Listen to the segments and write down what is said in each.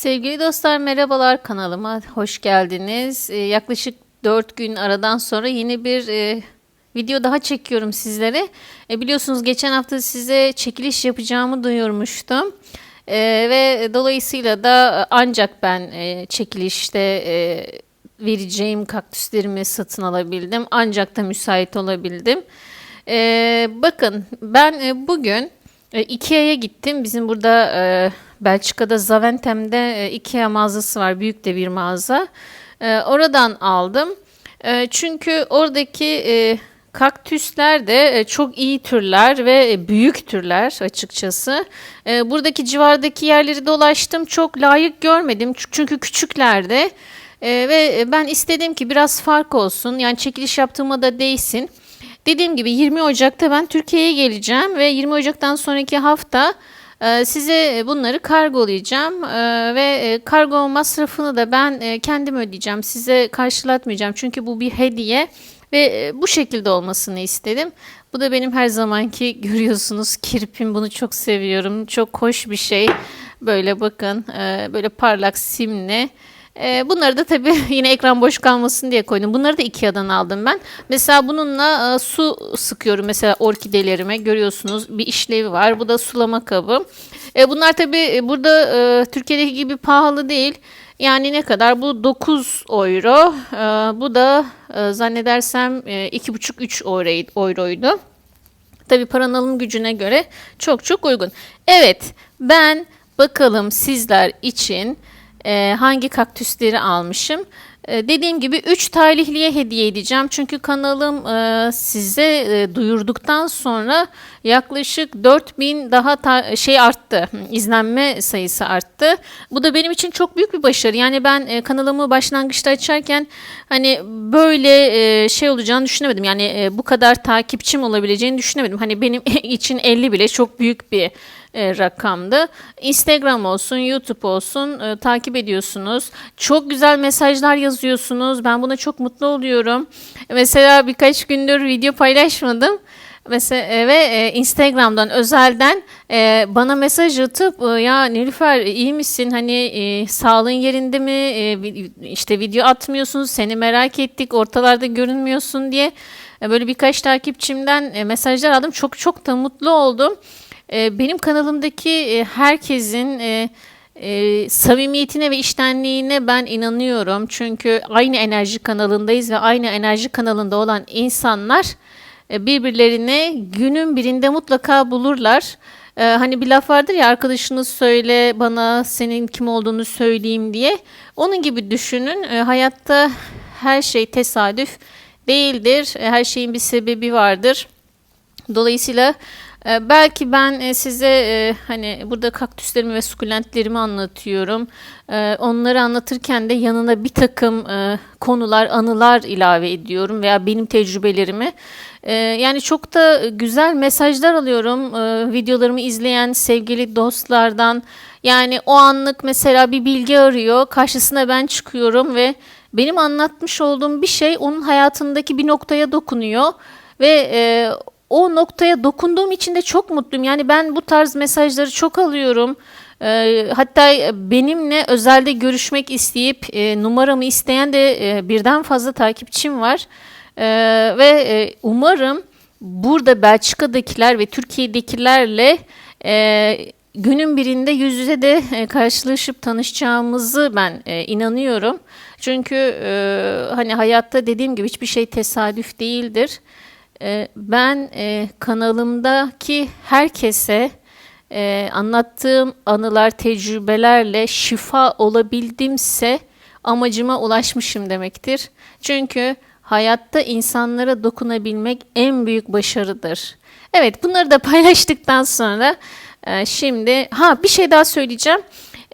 Sevgili dostlar merhabalar kanalıma hoş geldiniz. Ee, yaklaşık 4 gün aradan sonra yeni bir e, video daha çekiyorum sizlere. E, biliyorsunuz geçen hafta size çekiliş yapacağımı duyurmuştum. E, ve dolayısıyla da ancak ben e, çekilişte e, vereceğim kaktüslerimi satın alabildim. Ancak da müsait olabildim. E, bakın ben e, bugün e, Ikea'ya gittim. Bizim burada e, Belçika'da Zaventem'de e, Ikea mağazası var. Büyük de bir mağaza. E, oradan aldım. E, çünkü oradaki e, kaktüsler de e, çok iyi türler ve e, büyük türler açıkçası. E, buradaki civardaki yerleri dolaştım. Çok layık görmedim. Çünkü küçüklerdi. E, ve ben istedim ki biraz fark olsun. Yani çekiliş yaptığıma da değsin. Dediğim gibi 20 Ocak'ta ben Türkiye'ye geleceğim ve 20 Ocak'tan sonraki hafta e, size bunları kargolayacağım E, ve e, kargo masrafını da ben kendim ödeyeceğim. Size karşılatmayacağım çünkü bu bir hediye ve bu şekilde olmasını istedim. Bu da benim her zamanki görüyorsunuz kirpim bunu çok seviyorum. Çok hoş bir şey. Böyle bakın böyle parlak simli. Ee, bunları da tabii yine ekran boş kalmasın diye koydum. Bunları da Ikea'dan aldım ben. Mesela bununla e, su sıkıyorum mesela orkidelerime. Görüyorsunuz bir işlevi var. Bu da sulama kabı. E, bunlar tabii e, burada e, Türkiye'deki gibi pahalı değil. Yani ne kadar? Bu 9 euro. E, bu da e, zannedersem e, 2,5-3 euroydu. euroydu. Tabii paranın alım gücüne göre çok çok uygun. Evet ben bakalım sizler için e, hangi kaktüsleri almışım. E, dediğim gibi 3 talihliye hediye edeceğim. Çünkü kanalım e, size e, duyurduktan sonra yaklaşık 4000 daha ta- şey arttı. izlenme sayısı arttı. Bu da benim için çok büyük bir başarı. Yani ben e, kanalımı başlangıçta açarken hani böyle e, şey olacağını düşünemedim. Yani e, bu kadar takipçim olabileceğini düşünemedim. Hani benim için 50 bile çok büyük bir e, rakamdı. Instagram olsun, YouTube olsun e, takip ediyorsunuz. Çok güzel mesajlar yazıyorsunuz. Ben buna çok mutlu oluyorum. Mesela birkaç gündür video paylaşmadım. Mesela e, ve e, Instagram'dan özelden e, bana mesaj atıp e, ya Nilüfer iyi misin hani e, sağlığın yerinde mi E, işte video atmıyorsunuz seni merak ettik ortalarda görünmüyorsun diye e, böyle birkaç takipçimden e, mesajlar aldım çok çok da mutlu oldum. E, benim kanalımdaki e, herkesin e, e, samimiyetine ve iştenliğine ben inanıyorum. Çünkü aynı enerji kanalındayız ve aynı enerji kanalında olan insanlar e, birbirlerine günün birinde mutlaka bulurlar. E, hani bir laf vardır ya arkadaşını söyle bana senin kim olduğunu söyleyeyim diye. Onun gibi düşünün. E, hayatta her şey tesadüf değildir. E, her şeyin bir sebebi vardır. Dolayısıyla e, belki ben e, size e, hani burada kaktüslerimi ve sukulentlerimi anlatıyorum. E, Onları anlatırken de yanına bir takım e, konular, anılar ilave ediyorum veya benim tecrübelerimi. E, Yani çok da güzel mesajlar alıyorum videolarımı izleyen sevgili dostlardan. Yani o anlık mesela bir bilgi arıyor, karşısına ben çıkıyorum ve benim anlatmış olduğum bir şey onun hayatındaki bir noktaya dokunuyor ve e, o noktaya dokunduğum için de çok mutluyum. Yani ben bu tarz mesajları çok alıyorum. E, hatta benimle özelde görüşmek isteyip e, numaramı isteyen de e, birden fazla takipçim var. E, ve e, umarım burada Belçika'dakiler ve Türkiye'dekilerle e, günün birinde yüz yüze de e, karşılaşıp tanışacağımızı ben e, inanıyorum. Çünkü e, hani hayatta dediğim gibi hiçbir şey tesadüf değildir. E, ben e, kanalımdaki herkese e, anlattığım anılar, tecrübelerle şifa olabildimse amacıma ulaşmışım demektir. Çünkü hayatta insanlara dokunabilmek en büyük başarıdır. Evet, bunları da paylaştıktan sonra e, şimdi ha bir şey daha söyleyeceğim.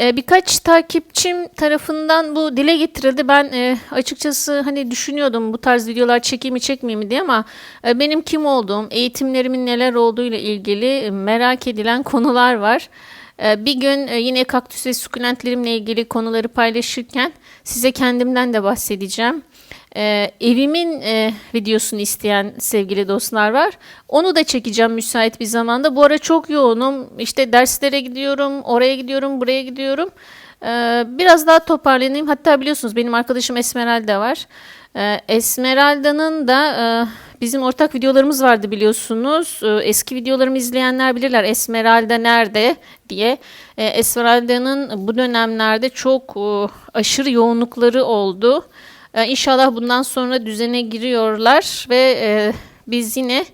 E, birkaç takipçim tarafından bu dile getirildi. Ben e, açıkçası hani düşünüyordum bu tarz videolar çekeyim mi çekmeyeyim mi diye ama e, benim kim olduğum, eğitimlerimin neler olduğu ile ilgili merak edilen konular var. E, bir gün e, yine kaktüs ve sukulentlerimle ilgili konuları paylaşırken size kendimden de bahsedeceğim. E, evimin e, videosunu isteyen sevgili dostlar var. Onu da çekeceğim müsait bir zamanda. Bu ara çok yoğunum. İşte derslere gidiyorum, oraya gidiyorum, buraya gidiyorum. E, biraz daha toparlanayım. Hatta biliyorsunuz benim arkadaşım Esmeralda var. E, Esmeralda'nın da e, bizim ortak videolarımız vardı biliyorsunuz. E, eski videolarımı izleyenler bilirler Esmeralda nerede diye. E, Esmeralda'nın bu dönemlerde çok e, aşırı yoğunlukları oldu. E, İnşallah bundan sonra düzene giriyorlar ve e, biz yine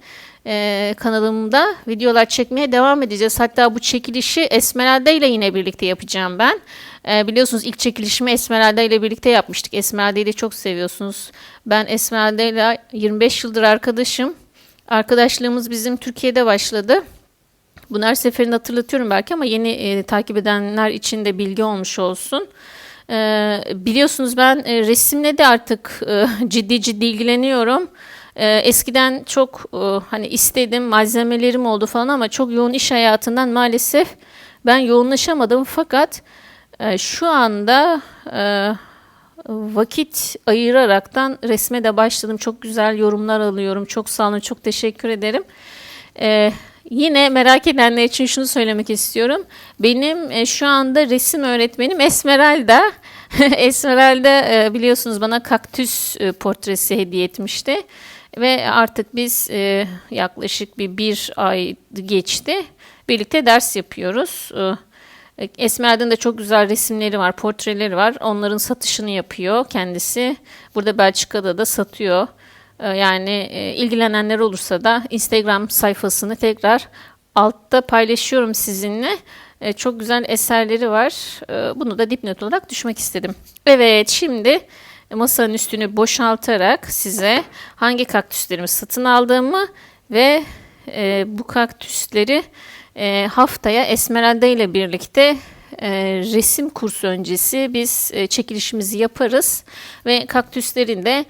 e, kanalımda videolar çekmeye devam edeceğiz. Hatta bu çekilişi Esmeralda ile yine birlikte yapacağım ben. E, biliyorsunuz ilk çekilişimi Esmeralda ile birlikte yapmıştık. Esmeralda'yı da çok seviyorsunuz. Ben Esmeralda ile 25 yıldır arkadaşım. Arkadaşlığımız bizim Türkiye'de başladı. Bunu her seferinde hatırlatıyorum belki ama yeni e, takip edenler için de bilgi olmuş olsun. E, biliyorsunuz ben e, resimle de artık e, ciddi ciddi ilgileniyorum. E, eskiden çok e, hani istedim malzemelerim oldu falan ama çok yoğun iş hayatından maalesef ben yoğunlaşamadım. Fakat e, şu anda e, vakit ayıraraktan resme de başladım. Çok güzel yorumlar alıyorum. Çok sağ olun, çok teşekkür ederim. Ee, yine merak edenler için şunu söylemek istiyorum. Benim e, şu anda resim öğretmenim Esmeralda. Esmeralda e, biliyorsunuz bana kaktüs e, portresi hediye etmişti. Ve artık biz e, yaklaşık bir bir ay geçti. Birlikte ders yapıyoruz. E, Esmer'den de çok güzel resimleri var, portreleri var. Onların satışını yapıyor kendisi. Burada Belçika'da da satıyor. E, Yani e, ilgilenenler olursa da Instagram sayfasını tekrar altta paylaşıyorum sizinle. E, Çok güzel eserleri var. E, Bunu da dipnot olarak düşmek istedim. Evet, şimdi masanın üstünü boşaltarak size hangi kaktüslerimi satın aldığımı ve bu kaktüsleri haftaya Esmeralda ile birlikte resim kursu öncesi biz çekilişimizi yaparız ve kaktüslerin de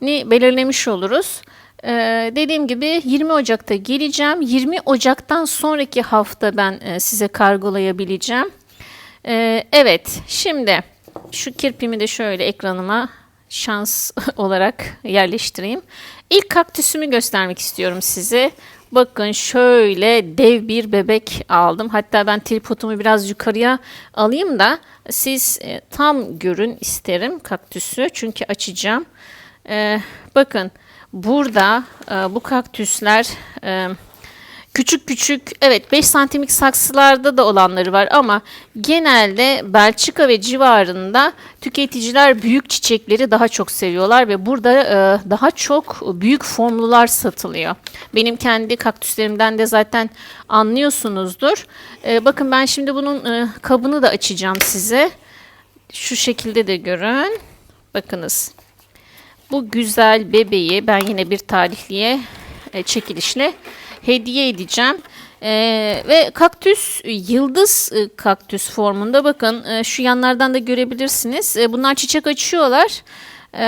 tarihlerini belirlemiş oluruz. E, dediğim gibi 20 Ocak'ta geleceğim. 20 Ocak'tan sonraki hafta ben e, size kargolayabileceğim. E, evet, şimdi şu kirpimi de şöyle ekranıma şans olarak yerleştireyim. İlk kaktüsümü göstermek istiyorum size. Bakın şöyle dev bir bebek aldım. Hatta ben tripodumu biraz yukarıya alayım da siz e, tam görün isterim kaktüsü. Çünkü açacağım. E, bakın burada e, bu kaktüsler e, küçük küçük evet 5 santimlik saksılarda da olanları var ama genelde Belçika ve civarında tüketiciler büyük çiçekleri daha çok seviyorlar ve burada e, daha çok büyük formlular satılıyor. Benim kendi kaktüslerimden de zaten anlıyorsunuzdur. E, bakın ben şimdi bunun e, kabını da açacağım size. Şu şekilde de görün. Bakınız. Bu güzel bebeği ben yine bir tarihliye e, çekilişle hediye edeceğim. Ee, ve kaktüs yıldız e, kaktüs formunda bakın e, şu yanlardan da görebilirsiniz. E, bunlar çiçek açıyorlar. E,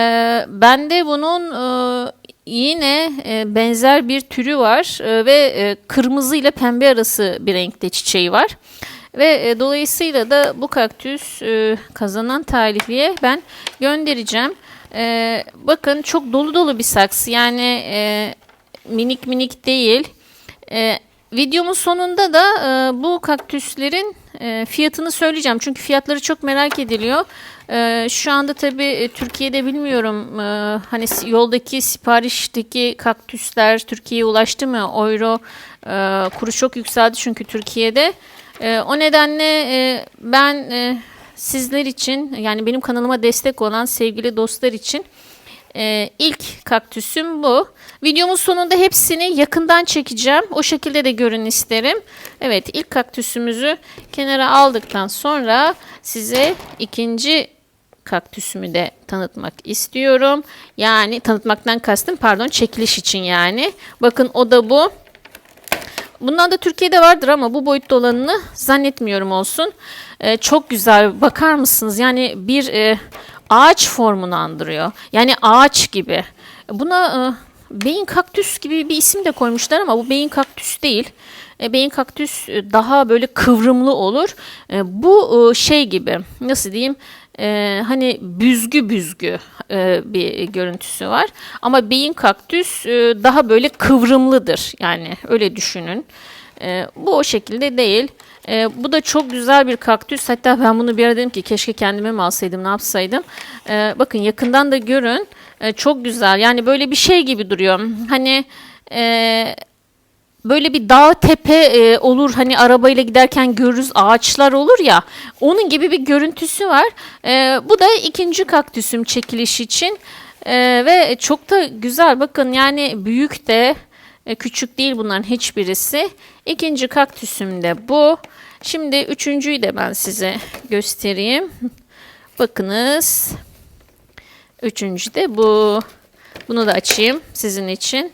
bende bunun e, yine e, benzer bir türü var e, ve e, kırmızı ile pembe arası bir renkte çiçeği var. Ve e, dolayısıyla da bu kaktüs e, kazanan talihliye ben göndereceğim. E, bakın çok dolu dolu bir saksı yani e, minik minik değil. E, videomun sonunda da e, bu kaktüslerin e, fiyatını söyleyeceğim. Çünkü fiyatları çok merak ediliyor. E, şu anda tabii e, Türkiye'de bilmiyorum e, hani yoldaki siparişteki kaktüsler Türkiye'ye ulaştı mı? Euro e, kuru çok yükseldi çünkü Türkiye'de. E, o nedenle e, ben e, sizler için yani benim kanalıma destek olan sevgili dostlar için ee, ilk kaktüsüm bu. Videomun sonunda hepsini yakından çekeceğim. O şekilde de görün isterim. Evet ilk kaktüsümüzü kenara aldıktan sonra size ikinci kaktüsümü de tanıtmak istiyorum. Yani tanıtmaktan kastım pardon çekiliş için yani. Bakın o da bu. Bundan da Türkiye'de vardır ama bu boyutta olanını zannetmiyorum olsun. Ee, çok güzel. Bakar mısınız? Yani bir e, ağaç formunu andırıyor. Yani ağaç gibi. Buna e, beyin kaktüs gibi bir isim de koymuşlar ama bu beyin kaktüs değil. E, beyin kaktüs e, daha böyle kıvrımlı olur. E, bu e, şey gibi nasıl diyeyim e, hani büzgü büzgü e, bir görüntüsü var. Ama beyin kaktüs e, daha böyle kıvrımlıdır. Yani öyle düşünün. E, bu o şekilde değil. E, bu da çok güzel bir kaktüs. Hatta ben bunu bir ara dedim ki keşke kendime mi alsaydım ne yapsaydım. E, bakın yakından da görün. E, çok güzel. Yani böyle bir şey gibi duruyor. Hani e, böyle bir dağ tepe e, olur hani arabayla giderken görürüz ağaçlar olur ya onun gibi bir görüntüsü var. E, bu da ikinci kaktüsüm çekiliş için E, ve çok da güzel bakın yani büyük de e, küçük değil bunların hiçbirisi. İkinci kaktüsüm de bu. Şimdi üçüncüyü de ben size göstereyim. Bakınız. Üçüncü de bu. Bunu da açayım sizin için.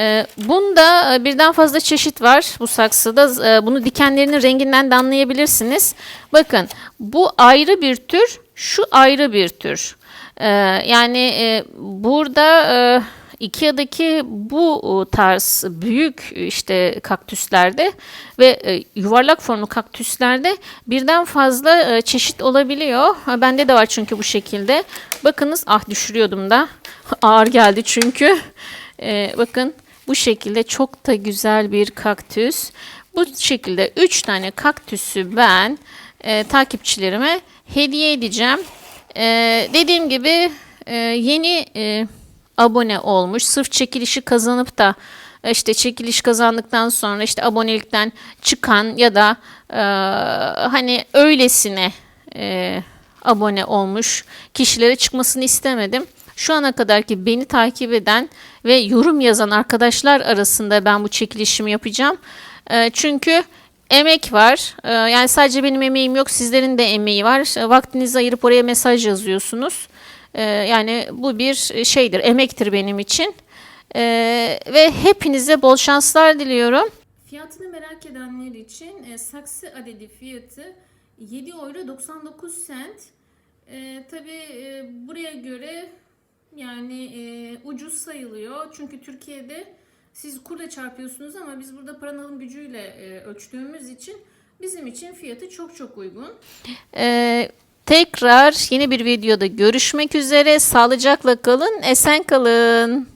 Ee, bunda e, birden fazla çeşit var bu saksıda. Ee, Bunu dikenlerinin renginden de anlayabilirsiniz. Bakın bu ayrı bir tür, şu ayrı bir tür. Ee, Yani e, burada e, Ikea'daki bu tarz büyük işte kaktüslerde ve e, yuvarlak formlu kaktüslerde birden fazla e, çeşit olabiliyor. Bende de var çünkü bu şekilde. Bakınız ah düşürüyordum da ağır geldi çünkü. E, bakın bu şekilde çok da güzel bir kaktüs. Bu şekilde 3 tane kaktüsü ben e, takipçilerime hediye edeceğim. E, dediğim gibi e, yeni e, abone olmuş. Sırf çekilişi kazanıp da e, işte çekiliş kazandıktan sonra işte abonelikten çıkan ya da e, hani öylesine e, abone olmuş kişilere çıkmasını istemedim. Şu ana kadar ki beni takip eden ve yorum yazan arkadaşlar arasında ben bu çekilişimi yapacağım. E, çünkü emek var. E, yani sadece benim emeğim yok, sizlerin de emeği var. E, Vaktinizi ayırıp oraya mesaj yazıyorsunuz. Yani bu bir şeydir, emektir benim için. Ve hepinize bol şanslar diliyorum. Fiyatını merak edenler için e, saksı adedi fiyatı 7 euro 99 cent. E, tabii e, buraya göre yani e, ucuz sayılıyor. Çünkü Türkiye'de siz kurla çarpıyorsunuz ama biz burada paranın gücüyle e, ölçtüğümüz için bizim için fiyatı çok çok uygun. E, tekrar yeni bir videoda görüşmek üzere. Sağlıcakla kalın, esen kalın.